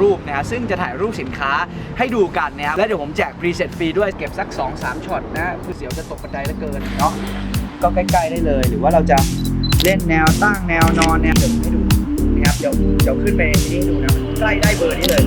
รูปนะฮะซึ่งจะถ่ายรูปสินค้าให้ดูกันนะครับและเดี๋ยวผมแจกพรีเซตฟรีด้วยเก็บสัก 2-3ช็อตนะคือเสียวจะตกกระไดละเกินเนาะก็ใกล้ๆได้เลย หรือว่าเราจะเล่นแนวตั้งแนวนอนแนวเดี๋ยวผมให้ดูนะครับเดี๋ยวเดี๋ยวขึ้นไปนี่ดูนะใกล้ได้เบอร์นี้เลย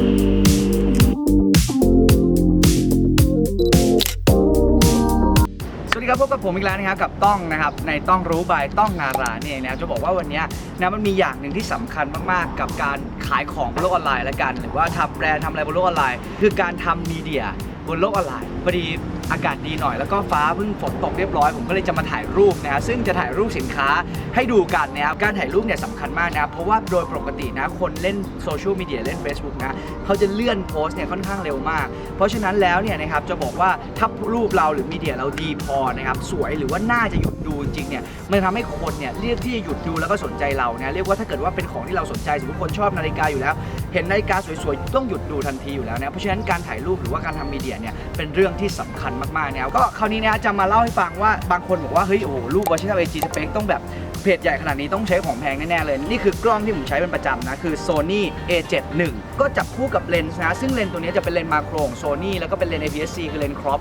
ครับพบกับผมอีกแล้วนะครับกับต้องนะครับในต้องรู้บายต้องนาราเนี่ยนะจะบอกว่าวันนี้นะมันมีอย่างหนึ่งที่สำคัญมากๆ กับการขายของบนโลกออนไลน์ละกัน หรือว่าทำแบรนด์ทำอะไรบนโลกออนไลน์ คือการทำมีเดีย บนโลกออนไลน์พอดีอากาศดีหน่อยแล้วก็ฟ้าเพิ่งฝนตกเรียบร้อยผมก็เลยจะมาถ่ายรูปนะฮะซึ่งจะถ่ายรูปสินค้าให้ดูกันนะครับการถ่ายรูปเนี่ยสำคัญมากนะครับเพราะว่าโดยปกตินะคนเล่นโซเชียลมีเดียเล่น Facebook นะเขาจะเลื่อนโพสต์เนี่ยค่อนข้างเร็วมาก เพราะฉะนั้นแล้วเนี่ยนะครับจะบอกว่าถ้ารูปเราหรือมีเดียเราดีพอนะครับสวยหรือว่าน่าจะหยุดดูจริงๆเนี่ยมันทำให้คนเนี่ยเรียกที่จะหยุดดูแล้วก็สนใจเรานะเรียกว่าถ้าเกิดว่าเป็นของที่เราสนใจสมมติคนชอบนาฬิกาอยู่แล้วเห็นนาฬิกาสวยๆ ต้องหยุดดูทันทีอยู่แล้วนะเพราะฉะนั้นการถ่ายรูปหรือว่าการทำมีเดียเนี่ยเป็นเรื่องที่สำคัญมากๆนะก็คราวนี้นะจะมาเล่าให้ฟังว่าบางคนบอกว่าเฮ้ยโอ้โหรูปวอชิตาเอจีสเปคต้องแบบ เพจใหญ่ขนาดนี้ต้องใช้ของแพงแน่ ๆ เลย นี่คือกล้องที่ผมใช้เป็นประจำนะ คือ Sony A71 ก็จับคู่กับเลนส์นะ ซึ่งเลนส์ตัวนี้จะเป็นเลนส์มาโครของ Sony แล้วก็เป็นเลนส์ APS-C คือเลนส์ครอป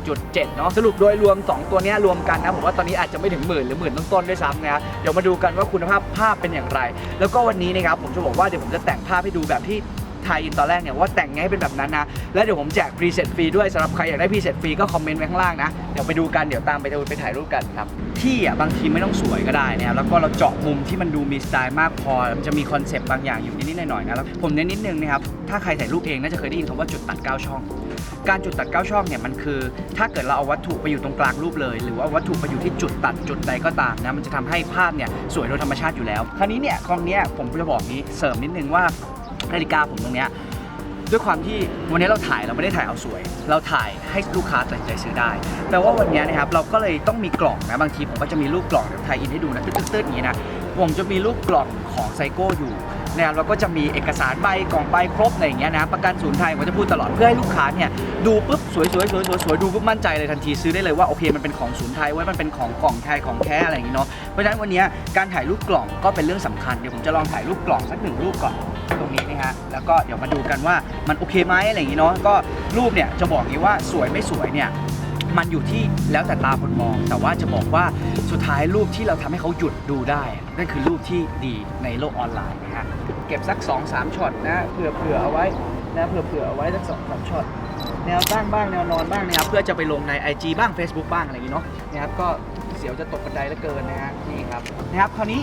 1.7 เนาะสรุปโดยรวม 2 ตัวนี้รวมกันนะ ผมว่าตอนนี้อาจจะไม่ถึงหมื่นหรือหมื่นต้นๆด้วยซ้ำนะเดี๋ยวมาดูกันว่าคุณภาพภาพเป็นอย่างไร แล้วก็วันนี้นะครับผมจะบอกว่าเดี๋ยวผมจะแต่งภาพให้ดูแบบที่ ไทยอินตอนแรกเนี่ยว่าแต่งไงให้เป็นแบบนั้นนะ แล้วเดี๋ยวผมแจกพรีเซตฟรีด้วยสำหรับใครอยากได้พรีเซตฟรีก็คอมเมนต์ไว้ข้างล่างนะ เดี๋ยวไปดูกันเดี๋ยวตามไปดูไปถ่ายรูปกันครับที่อะบางทีไม่ต้องสวยก็ได้นะครับแล้วก็เราเจาะมุมที่มันดูมีสไตล์มากพอมันจะมีคอนเซปต์บางอย่างอยู่นิดๆหน่อยๆนะแล้วผมเน้นนิดนึงนะครับถ้าใครถ่ายรูปเองน่าจะเคยได้ยินคำว่าจุดตัดเก้าช่อง การจุดตัดเก้าช่องเนี่ยมันคือ ถ้าเกิดเราเอาวัตถุไปอยู่ตรงกลางรูปเลย หรือว่าวัตถุไปอยู่ที่จุดตัดจุดใดก็ตามนะมันจะทำให้ภาพเนี่ยสวยโดยธรรมชาติอยู่แล้ว คราวนี้เนี่ยกล้องเนี้ยผมจะบอกนี้เสริมนิดนึงว่า นาฬิกาผมตรงเนี้ยด้วยความที่วันนี้เราถ่ายเราไม่ได้ถ่ายเอาสวย เราถ่ายให้ลูกค้าตัดใจซื้อได้แต่ว่าวันนี้นะครับเราก็เลยต้องมีกล่องนะบางทีผมก็จะมีรูปกล่องเดี๋ยวถ่ายอินให้ดูนะตึ๊ดๆอย่างนี้นะผมจะมีรูปกล่องของไซโก้อยู่นะครับแล้วก็จะมีเอกสารใบกล่องใบครบอะไรอย่างเงี้ยนะประกันศูนย์ไทยผมจะพูดตลอดเพื่อให้ลูกค้าเนี่ยดูปุ๊บสวยสวยสวยสวยสวยดูปุ๊บมั่นใจเลยทันทีซื้อได้เลยว่าโอเคมันเป็นของศูนย์ไทยไว้มันเป็นของกล่องไทยของแท้อะไรอย่างงี้เนาะเพราะฉะนั้นวันนี้การถ่ายรูปกล่องก็เป็นเรื่องสำคัญเดี๋ยวผมจะลองถ่ายรูปกล่องสักหนึ่งรูปก่อน รงนี้นะฮะแล้วก็เดี๋ยวมาดูกันว่ามันโอเคไหมอะไรอย่างงี้เนาะก็รูปเนี่ยจะบอกอย่างงี้ว่าสวยไม่สวยเนี่ยมันอยู่ที่แล้วแต่ตาคนมอง แต่ว่าจะบอกว่าสุดท้ายรูปที่เราทำให้เขาหยุดดูได้ นั่นคือรูปที่ดีในโลกออนไลน์นะฮะเก็บสัก 2-3สามช็อตนะเผื่อเผื่อเอาไว้นะเผื่อเผื่อเอาไว้สักสองสามช็อตแนวตั้งบ้างแนวนอนบ้างนะครับเพื่อจะไปลงใน IG บ้าง Facebook บ้างอะไรอย่างนี้เนาะนะครับก็เสียวจะตกบันไดเหลือเกินนะฮะนี่ครับนะครับคราวนี้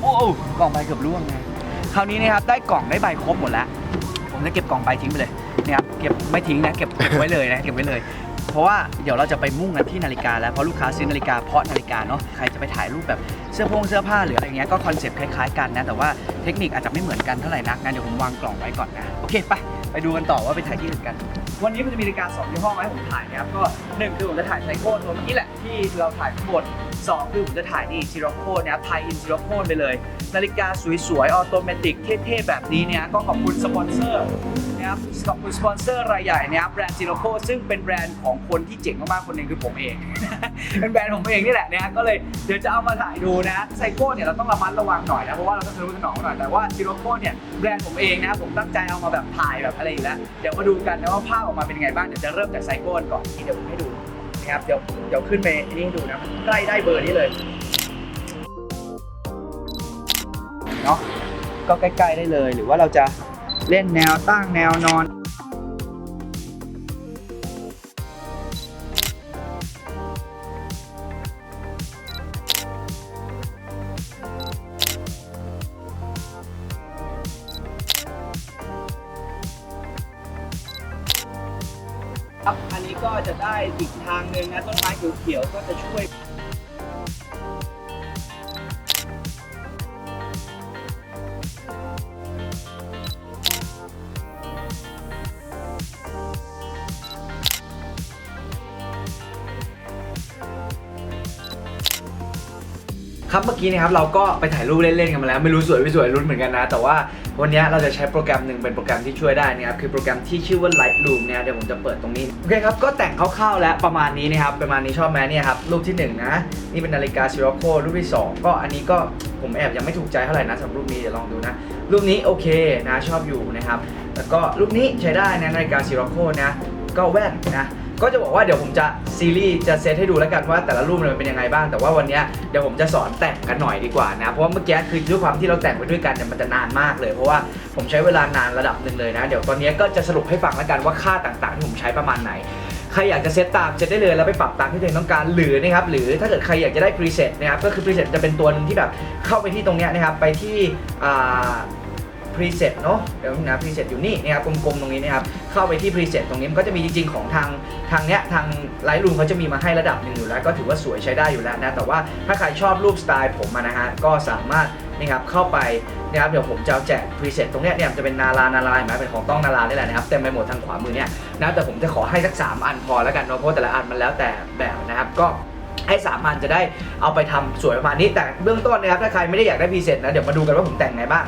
โอ้โอ้กล่องใบเกือบร่วงนะ ราวนี้นะครับได้กล่องได้ใบครบหมดแล้ว ผมจะเก็บกล่องใบทิ้งไปเลยนะครับเก็บไม่ทิ้งนะเก็บเก็บไว้เลยนะเก็บไว้เลย เพราะว่าเดี๋ยวเราจะไปมุ่งกันที่นาฬิกาแล้วเพราะลูกค้าซื้อนาฬิกาเพราะนาฬิกาเนาะใครจะไปถ่ายรูปแบบเสื้อโพงเสื้อผ้าหรืออะไรเงี้ยก็คอนเซ็ปต์คล้ายๆกันนะแต่ว่าเทคนิคอาจจะไม่เหมือนกันเท่าไหร่นักนะเดี๋ยวผมวางกล่องไว้ก่อนนะโอเคไปไปดูกันต่อว่าไปถ่ายที่อื่นกัน วันนี้มันจะมีนาฬิกา2ยี่ห้อมาให้ผมถ่ายนะครับก็หนึ่งคือผมจะถ่ายไซโก้ตัวเมื่อกี้แหละที่เราถ่ายทั้งหมดสองคือผมจะถ่ายนี่ซิโรโคนะครับไทยอินซิโรโคไปเลย นาฬิกาสวยๆออโตเมติกเท่ๆแบบนี้เนี่ยก็ขอบคุณสปอนเซอร์นะครับขอบคุณสปอนเซอร์รายใหญ่นะครับแบรนด์ซิโรโคซึ่งเป็นแบรนด์ของคนที่เจ๋งมากๆคนหนึ่งคือผมเอง เป็นแบรนด์ผมเองนี่แหละนะก็เลยเดี๋ยวจะเอามาถ่ายดูนะไซโก้เนี่ยเราต้องระมัดระวังหน่อยนะเพราะว่าเราต้องทะนุถนอมหน่อยแต่ว่าซิโรโคเนี่ยแบรนด์ผมเองนะผมตั้งใจเอามาแบบถ่ายแบบอะไรอยู่แล้วเดี๋ยวมาดูกันนะว่าภาพออกมาเป็นยังไงบ้างเดี๋ยวจะเริ่มจากไซโก้ก่อนที่เดี๋ยวผมให้ดูนะครับเดี๋ยวเดี๋ยวขึ้นไปนี่ให้ดูนะใกล้ได้เบอร์นี้เลยเนาะก็ใกล้ ๆได้เลย หรือว่าเราจะเล่นแนวตั้งแนวนอน อีกทางหนึ่งนะต้นไม้เขียวๆก็จะช่วย ครับเมื่อกี้นะครับเราก็ไปถ่ายรูปเล่นๆกันมาแล้วไม่รู้สวยไม่สวยรุ้นเหมือนกันนะ แต่ว่าวันนี้เราจะใช้โปรแกรมหนึ่งเป็นโปรแกรมที่ช่วยได้นะครับคือโปรแกรมที่ชื่อว่า Lightroom เนี่ยเดี๋ยวผมจะเปิดตรงนี้โอเคครับก็แต่งคร่าวๆแล้วประมาณนี้นะครับประมาณนี้ชอบไหมเนี่ยครับรูปที่หนึ่งนะนี่เป็นนาฬิกาซิโรโครูปที่สองก็อันนี้ก็ผมแอบยังไม่ถูกใจเท่าไหร่นะสำหรับรูปนี้เดี๋ยวลองดูนะรูปนี้โอเคนะชอบอยู่นะครับแล้วก็รูปนี้ใช้ได้นะนาฬิกาซีโรโคนะก็แว่นนะ ก็จะบอกว่าเดี๋ยวผมจะซีรีส์จะเซตให้ดูแล้วกันว่าแต่ละรูปมันเป็นยังไงบ้าง แต่ว่าวันนี้เดี๋ยวผมจะสอนแต่งกันหน่อยดีกว่านะ เพราะว่าเมื่อกี้คือด้วยความที่เราแต่งไปด้วยกันเนี่ยมันจะนานมากเลย เพราะว่าผมใช้เวลานานระดับหนึ่งเลยนะ เดี๋ยวตอนนี้ก็จะสรุปให้ฟังแล้วกันว่าค่าต่างๆที่ผมใช้ประมาณไหนใครอยากจะเซตตามเซตได้เลยแล้วไปปรับตามที่ตัวเองต้องการหรือนะครับหรือถ้าเกิดใครอยากจะได้พรีเซตนะครับก็คือพรีเซตจะเป็นตัวหนึงที่แบบเข้าไปที่ตรงเนี้ยนะครับไปที่ พรีเซตเนาะเดี๋ยวนะพรีเซตอยู่นี่นะครับกลมๆตรงนี้นะครับเข้าไปที่พรีเซตตรงนี้มันก็จะมีจริงๆของทางทางเนี้ยทางไลท์รูมเขาจะมีมาให้ระดับหนึ่งอยู่แล้ว ก็ถือว่าสวยใช้ได้อยู่แล้วนะแต่ว่าถ้าใครชอบรูปสไตล์ผมนะฮะก็สามารถนะครับเข้าไปนะครับเดี๋ยวผมจะแจกพรีเซตตรงเนี้ยเนี่ยจะเป็นนารานาราเห็นไหมเป็นของต้องนารานี่แหละนะครับเต็มไปหมดทางขวามือเนี่ยนะแต่ผมจะขอให้สักสามอันพอแล้วกันเนาะเพราะแต่ละอันมันแล้วแต่แบบนะครับก็ให้สามอันจะได้เอาไปทำสวยประมาณนี้แต่เบื้องต้นนะครับถ้าใครไม่ได้อยากได้พรีเซตนะเดี๋ยวมาดูกันว่าผมแต่งไงบ้าง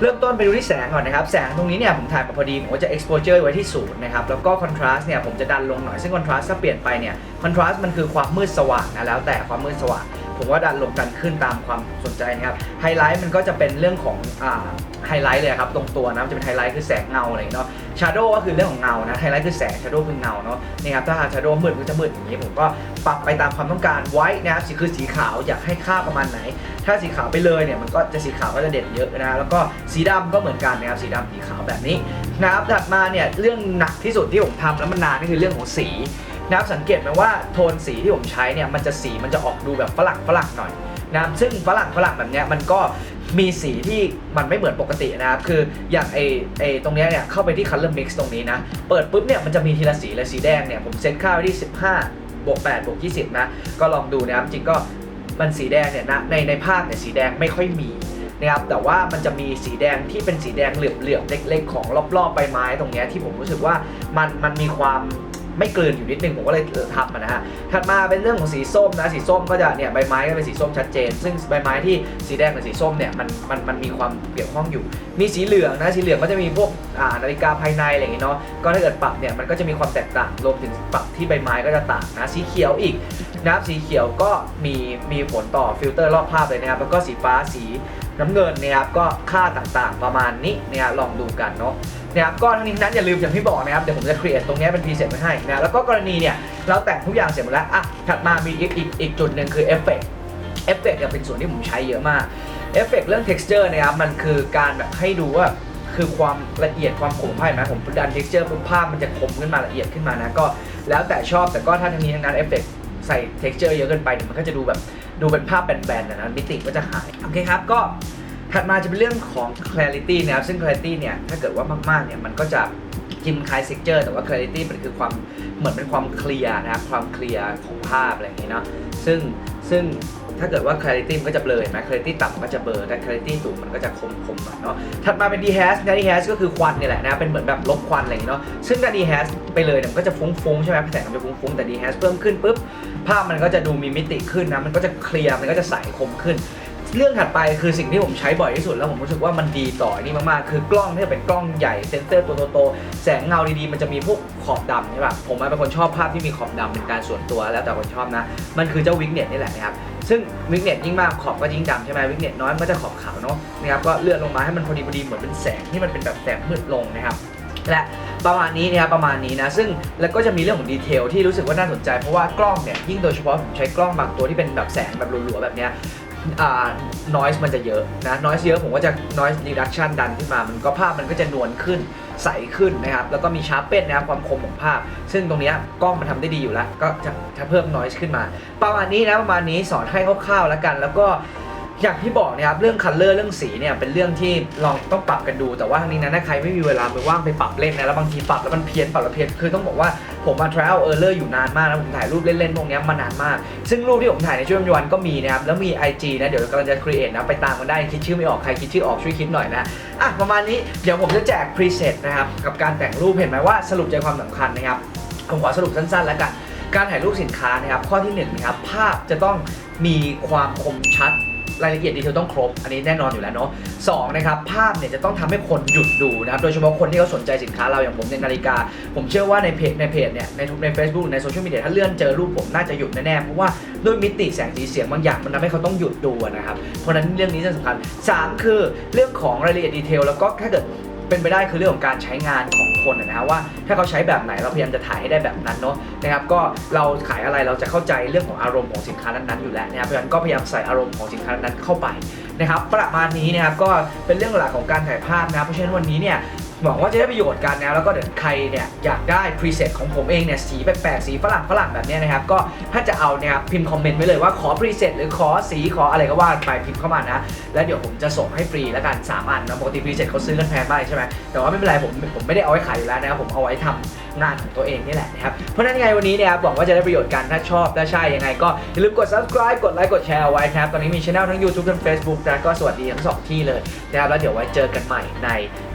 เริ่มต้นไปดูที่แสงก่อนนะครับ แสงตรงนี้เนี่ยผมถ่ายมาพอดีผมก็จะ exposure ไว้ที่ศูนย์นะครับ แล้วก็ contrast เนี่ยผมจะดันลงหน่อย ซึ่ง contrast ถ้าเปลี่ยนไปเนี่ย contrast มันคือความมืดสว่างนะแล้วแต่ความมืดสว่าง ผมว่าดันลงดันขึ้นตามความสนใจนะครับไฮไลท์มันก็จะเป็นเรื่องของอ่าไฮไลท์เลยครับตรงตัวนะมันจะเป็นไฮไลท์คือแสงเงาอะไรเนาะชาร์โดก็คือเรื่องของเงานะไฮไลท์คือแสงชาร์โดคือเงาเนาะนี่ครับถ้าชาร์โดมืดมันก็จะมืดอย่างนี้ผมก็ปรับไปตามความต้องการไว้นะครับสีคือสีขาวอยากให้ค่าประมาณไหน ถ้าสีขาวไปเลยเนี่ยมันก็จะสีขาวก็จะเด่นเยอะนะแล้วก็สีดำก็เหมือนกันนะครับสีดำสีขาวแบบนี้นะครับถัดมาเนี่ยเรื่องหนักที่สุดที่ผมทำแล้วมันนานก็คือเรื่องของสี นะครับสังเกตไหมว่าโทนสีที่ผมใช้เนี่ยมันจะสีมันจะออกดูแบบฝรั่งฝรั่งหน่อยนะครับซึ่งฝรั่งฝรั่งแบบเนี้ยมันก็มีสีที่มันไม่เหมือนปกตินะครับ คืออย่างไอไอตรงเนี้ยเนี่ยเข้าไปที่ color mix ตรงนี้นะ เปิดปุ๊บเนี่ยมันจะมีทีละสีเลยสีแดงเนี่ยผมเซตค่าไว้ที่ 15บวก8บวก20 นะ ก็ลองดูนะครับ จริงก็มันสีแดงเนี่ยนะในในภาพเนี่ยสีแดงไม่ค่อยมีนะครับแต่ว่ามันจะมีสีแดงที่เป็นสีแดงเหลือบๆเล็ก ๆ ของรอบๆใบไม้ตรงเนี้ยที่ผมรู้สึกว่ามันมันมีความ ไม่กลืนอยู่นิดนึงผมก็เลยทำมันนะฮะถัดมาเป็นเรื่องของสีส้มนะสีส้มก็จะเนี่ยใบไม้ก็เป็นสีส้มชัดเจน ซึ่งใบไม้ที่สีแดงกับสีส้มเนี่ยมันมันมันมีความเกี่ยวข้องอยู่ มีสีเหลืองนะสีเหลืองก็จะมีพวกอ่านาฬิกาภายในอะไรอย่างเงี้เนาะก็ถ้าเกิดปรับเนี่ยมันก็จะมีความแตกต่างรวมถึงปรับที่ใบไม้ก็จะต่างนะสีเขียวอีกนะครับสีเขียวก็มีมีผลต่อฟิลเตอร์รอบภาพเลยนะครับ แล้วก็สีฟ้าสีน้ำเงินนะครับก็ค่าต่างๆประมาณนี้นะครับลองดูกันเนาะนะครับก็ทั้งนี้ทั้งนั้นอย่าลืมอย่างที่บอกนะครับเดี๋ยวผมจะ create ตรงนี้เป็นพรีเซตมาให้นะแล้วก็กรณีเนี่ยเราแต่งทุกอย่างเสร็จหมดแล้วอะถัดมามีอีกอีกอีกจุดหนึ่งคือเอฟเฟกต์เอฟเฟกต์เป็นส่วนที่ผมใช้เยอะมากเอฟเฟกต์เรื่อง texture นะครับมันคือการแบบให้ดูว่าคือความละเอียดความคมภาพไหมผมดัน texture ปุ๊บภาพมันจะคมขึ้นมาละเอียดขึ้นมานะก็แล้วแต่ชอบแต่ก็ถ้าทั้งนี้ทั้งนั้นเอฟเฟก ใส่ texture เยอะเกินไปเดี๋ยมันก็จะดูแบบดูเป็นภาพแบนๆนะนะมิติก็จะหาย โอเคครับ ก็ถัดมาจะเป็นเรื่องของ clarity นะครับ ซึ่ง clarity เนี่ย ถ้าเกิดว่ามากๆ เนี่ย มันก็จะกินคล้าย texture แต่ว่า clarity มันคือความเหมือนเป็นความเคลียร์นะครับ ความเคลียร์ของภาพอะไรอย่างนี้เนาะ ซึ่งซึ่งถ้าเกิดว่า clarity มันก็จะเบลอเห็นไหม clarity ต่ำมันก็จะเบลอแต่ clarity สูงมันก็จะคมคมเนาะ ถัดมาเป็น dehash นะ dehash ก็คือควันนี่แหละนะ เป็นเหมือนแบบลบควันอะไรอย่างนี้เนาะ ซึ่งถ้า dehash ไปเลยเนี่ยมันก็จะฟุ้งๆใช่ไหมแสงมันจะฟุ้งๆแต่ dehash เพิ่มขึ้นปุ๊บ ภาพมันก็จะดูมีมิติขึ้นนะมันก็จะเคลียร์มันก็จะใสคมขึ้น เรื่องถัดไปคือสิ่งที่ผมใช้บ่อยที่สุดแล้วผมรู้สึกว่ามันดีต่อนนี่มากๆ คือกล้องที่เป็นกล้องใหญ่เซนเซอร์ตัวโตๆแสงเงาดีๆ มันจะมีพวกขอบดำใช่ป่ะผมเป็นคนชอบภาพที่มีขอบดำเป็นการส่วนตัวแล้วแต่คนชอบนะ มันคือเจ้าวิกเน็ตนี่แหละนะครับซึ่งวิกเน็ตยิ่งมากขอบก็ยิ่งดำใช่ไหมวิกเน็ตน้อยมันก็จะขอบขาวเนาะนะครับก็เลื่อนลงมาให้มันพอดีพอดีเหมือนเป็นแสงที่มันเป็นแบบแสงมืดลงนะครับและ ประมาณนี้นะครับประมาณนี้นะซึ่งแล้วก็จะมีเรื่องของดีเทลที่รู้สึกว่าน่าสนใจเพราะว่ากล้องเนี่ยยิ่งโดยเฉพาะผมใช้กล้องบางตัวที่เป็นแบบแสงแบบหลัวๆแบบเนี้ยอ่า noise มันจะเยอะนะ noise เยอะผมก็จะ noise reduction ดันขึ้นมา มันก็ภาพมันก็จะนวลขึ้นใสขึ้นนะครับ แล้วก็มีชาร์ปเป็นนะครับความคมของภาพ ซึ่งตรงนี้กล้องมันทำได้ดีอยู่แล้ว ก็จะจะเพิ่ม noise ขึ้นมา ประมาณนี้นะประมาณนี้สอนให้คร่าวๆแล้วกัน แล้วก็ อย่างที่บอกนะครับเรื่องคัลเลอร์เรื่องสีเนี่ยเป็นเรื่องที่ลองต้องปรับกันดู แต่ว่าทั้งนี้นะถ้าใครไม่มีเวลาไปว่างไปปรับเล่นนะแล้วบางทีปรับแล้วมันเพี้ยนปรับแล้วเพี้ยนคือต้องบอกว่าผมมา trial error อยู่นานมากนะผมถ่ายรูปเล่นๆพวกนี้มานานมาก ซึ่งรูปที่ผมถ่ายในช่วงยวันก็มีนะครับแล้วมี IG นะเดี๋ยวกำลังจะ create นะไปตามกันได้คิดชื่อไม่ออกใครคิดชื่อออกช่วยคิดหน่อยนะอะประมาณนี้เดี๋ยวผมจะแจก preset นะครับกับการแต่งรูปเห็นไหมว่าสรุปใจความสำคัญนะครับผมขอสรุปสั้นๆ แล้วกันการถ่ายรูปสินค้านะครับข้อที่หนึ่งนะครับภาพจะต้องมีความคมชัด รายละเอียดดีเทลต้องครบ อันนี้แน่นอนอยู่แล้วเนาะสองนะครับภาพเนี่ยจะต้องทำให้คนหยุดดูนะครับโดยเฉพาะคนที่เขาสนใจสินค้าเราอย่างผมในนาฬิกา ผมเชื่อว่าในเพจในเพจเนี่ยในทุกในเฟซบุ๊กในโซเชียลมีเดียถ้าเลื่อนเจอรูปผมน่าจะหยุดแน่ๆเพราะว่าด้วยมิติแสงสีเสียงบางอย่างมันทำให้เขาต้องหยุดดูนะครับเพราะนั้นเรื่องนี้สำคัญสามคือเรื่องของรายละเอียดดีเทลแล้วก็ถ้าเกิด เป็นไปได้คือเรื่องของการใช้งานของคนนะฮะว่า ถ้าเขาใช้แบบไหนเราพยายามจะถ่ายให้ได้แบบนั้นเนาะนะครับก็เราขายอะไรเราจะเข้าใจเรื่องของอารมณ์ของสินค้านั้นๆอยู่แล้วนะครับเพราะฉะนั้นก็พยายามใส่อารมณ์ของสินค้านั้นเข้าไปนะครับประมาณนี้นะครับก็เป็นเรื่องหลักของการถ่ายภาพนะเพราะฉะนั้นวันนี้เนี่ย หวังว่าจะได้ประโยชน์กันนะแล้วก็เดี๋ยวใครเนี่ยอยากได้พรีเซตของผมเองเนี่ยสีแปลกๆสีฝรั่งฝรั่งแบบนี้นะครับก็ถ้าจะเอาเนี่ยครับพิมพ์คอมเมนต์ไว้เลยว่าขอพรีเซตหรือขอสีขออะไรก็ว่าไปพิมพ์เข้ามานะ แล้วเดี๋ยวผมจะส่งให้ฟรีแล้วกัน3อันนะปกติพรีเซตเขาซื้อกันแพงมากใช่ไหมแต่ว่าไม่เป็นไรผมผมไม่ได้เอาไว้ขายอยู่แล้วนะครับผมเอาไว้ทำงานของตัวเองนี่แหละนะครับเพราะนั้นยังไงวันนี้เนี่ยหวังว่าจะได้ประโยชน์กันถ้าชอบถ้าใช่ยังไงก็อย่าลืมกด subscribe กดไลค์กดแชร์เอาไว้ครับตอนนี้มีช anel ทั้ง YouTube ทั้ง Facebook นะก็สวัสดีทั้งสองที่เลยนะครับแล้วเดี๋ยวไว้เจอกันใหม่ใน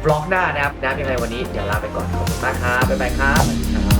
บล็อกหน้านะครับนะครับยังไงวันนี้เดี๋ยวลาไปก่อนขอบคุณมากครับบ๊ายบายครับ